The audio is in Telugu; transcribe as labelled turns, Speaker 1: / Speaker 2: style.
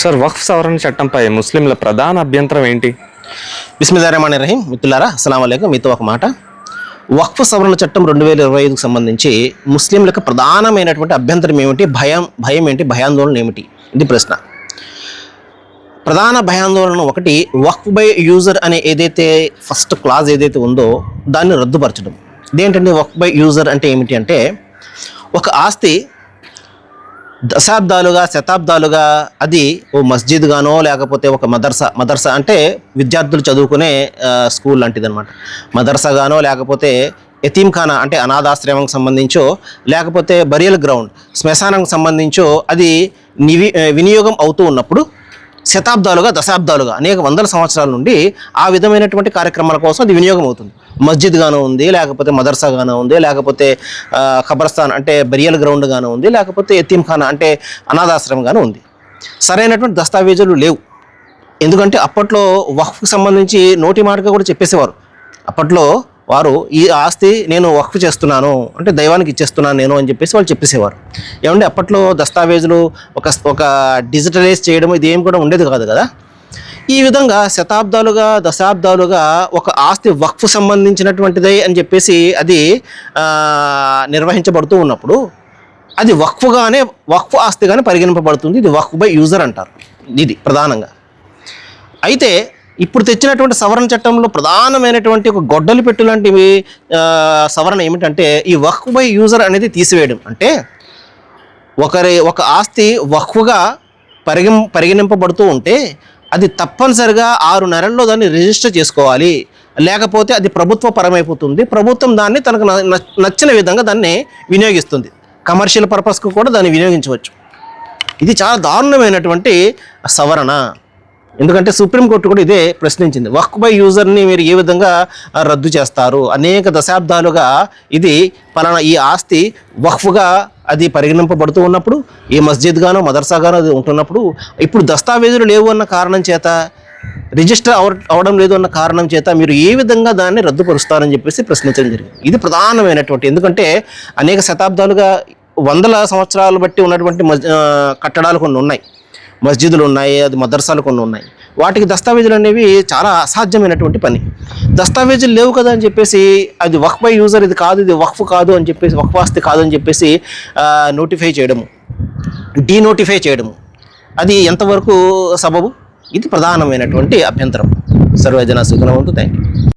Speaker 1: సార్ వక్ఫ్ సవరణ చట్టంపై ముస్లింల ప్రధాన అభ్యంతరం ఏంటి?
Speaker 2: బిస్మిల్లా రహీం మిత్రులారా అస్సలం అయికం మీతో ఒక మాట. వక్ఫ్ సవరణ చట్టం రెండు వేల ఇరవై ఐదుకు సంబంధించి ముస్లింలకు ప్రధానమైనటువంటి అభ్యంతరం ఏమిటి? భయం భయం ఏంటి? భయాందోళన ఏమిటి? ఇది ప్రశ్న. ప్రధాన భయాందోళన ఒకటి వక్ఫ్ బై యూజర్ అనే ఏదైతే ఫస్ట్ క్లాజ్ ఏదైతే ఉందో దాన్ని రద్దుపరచడం. ఇదేంటంటే వక్ఫ్ బై యూజర్ అంటే ఏమిటి అంటే ఒక ఆస్తి దశాబ్దాలుగా శతాబ్దాలుగా అది ఓ మస్జిద్ గానో లేకపోతే ఒక మదర్సా మదర్సా అంటే విద్యార్థులు చదువుకునే స్కూల్ లాంటిది అనమాట మదర్సా గానో లేకపోతే ఎతీంఖానా అంటే అనాథాశ్రమంకి సంబంధించో లేకపోతే బరియల్ గ్రౌండ్ శ్మశానంకి సంబంధించో అది నివి వినియోగం అవుతూ ఉన్నప్పుడు శతాబ్దాలుగా దశాబ్దాలుగా అనేక వందల సంవత్సరాల నుండి ఆ విధమైనటువంటి కార్యక్రమాల కోసం అది వినియోగం అవుతుంది. మస్జిద్ గాను ఉంది లేకపోతే మదర్సా గాను ఉంది లేకపోతే ఖబర్స్థాన్ అంటే బరియల్ గ్రౌండ్ గాను ఉంది లేకపోతే ఎతీంఖానా అంటే అనాథాశ్రమం గాను ఉంది. సరైనటువంటి దస్తావేజులు లేవు. ఎందుకంటే అప్పట్లో వక్ఫ్కి సంబంధించి నోటి మాటగా కూడా చెప్పేసేవారు. అప్పట్లో వారు ఈ ఆస్తి నేను వక్ఫ్ చేస్తున్నాను అంటే దైవానికి ఇచ్చేస్తున్నాను నేను అని చెప్పేసి వాళ్ళు చెప్పేసేవారు. ఏమంటే అప్పట్లో దస్తావేజులు ఒక ఒక డిజిటలైజ్ చేయడం ఇది ఏం కూడా ఉండేది కాదు కదా? ఈ విధంగా శతాబ్దాలుగా దశాబ్దాలుగా ఒక ఆస్తి వక్ఫ్ సంబంధించినటువంటిదే అని చెప్పేసి అది నిర్వహించబడుతూ ఉన్నప్పుడు అది వక్ఫ్గానే వక్ఫ్ ఆస్తిగానే పరిగణింపబడుతుంది. ఇది వక్ఫ్ బై యూజర్ అంటారు. ఇది ప్రధానంగా. అయితే ఇప్పుడు తెచ్చినటువంటి సవరణ చట్టంలో ప్రధానమైనటువంటి ఒక గొడ్డలి పెట్టు లాంటివి సవరణ ఏమిటంటే ఈ వక్ఫ్ బై యూజర్ అనేది తీసివేయడం. అంటే ఒకరి ఒక ఆస్తి వక్ఫ్గా పరిగణ పరిగణింపబడుతూ ఉంటే అది తప్పనిసరిగా ఆరు నెలల్లో దాన్ని రిజిస్టర్ చేసుకోవాలి. లేకపోతే అది ప్రభుత్వ పరమైపోతుంది. ప్రభుత్వం దాన్ని తనకు నచ్చిన విధంగా దాన్ని వినియోగిస్తుంది. కమర్షియల్ పర్పస్కు కూడా దాన్ని వినియోగించవచ్చు. ఇది చాలా దారుణమైనటువంటి సవరణ. ఎందుకంటే సుప్రీంకోర్టు కూడా ఇదే ప్రశ్నించింది. వక్ బై యూజర్ని మీరు ఏ విధంగా రద్దు చేస్తారు? అనేక దశాబ్దాలుగా ఇది పలానా ఈ ఆస్తి వక్ఫ్గా అది పరిగణింపబడుతూ ఉన్నప్పుడు ఏ మస్జిద్ గానో మదర్సా గానో అది ఉంటున్నప్పుడు ఇప్పుడు దస్తావేజులు లేవు అన్న కారణం చేత రిజిస్టర్ అవ అవడం లేదు అన్న కారణం చేత మీరు ఏ విధంగా దాన్ని రద్దుపరుస్తారని చెప్పేసి ప్రశ్నించడం జరిగింది. ఇది ప్రధానమైనటువంటి ఎందుకంటే అనేక శతాబ్దాలుగా వందల సంవత్సరాలు బట్టి ఉన్నటువంటి కట్టడాలు కొన్ని ఉన్నాయి. మస్జిదులు ఉన్నాయి అది మదర్సాలు కొన్ని ఉన్నాయి. వాటికి దస్తావేజులు అనేవి చాలా అసాధ్యమైనటువంటి పని. దస్తావేజులు లేవు కదా అని చెప్పేసి అది వక్ఫ్ బై యూజర్ ఇది కాదు ఇది వక్ఫ్ కాదు అని చెప్పేసి వక్ఫాస్తి కాదు అని చెప్పేసి నోటిఫై చేయడము. డీనోటిఫై చేయడము. అది ఎంతవరకు సబబు? ఇది ప్రధానమైనటువంటి అభ్యంతరం. సర్వజన సుఖనవంతు థ్యాంక్ యూ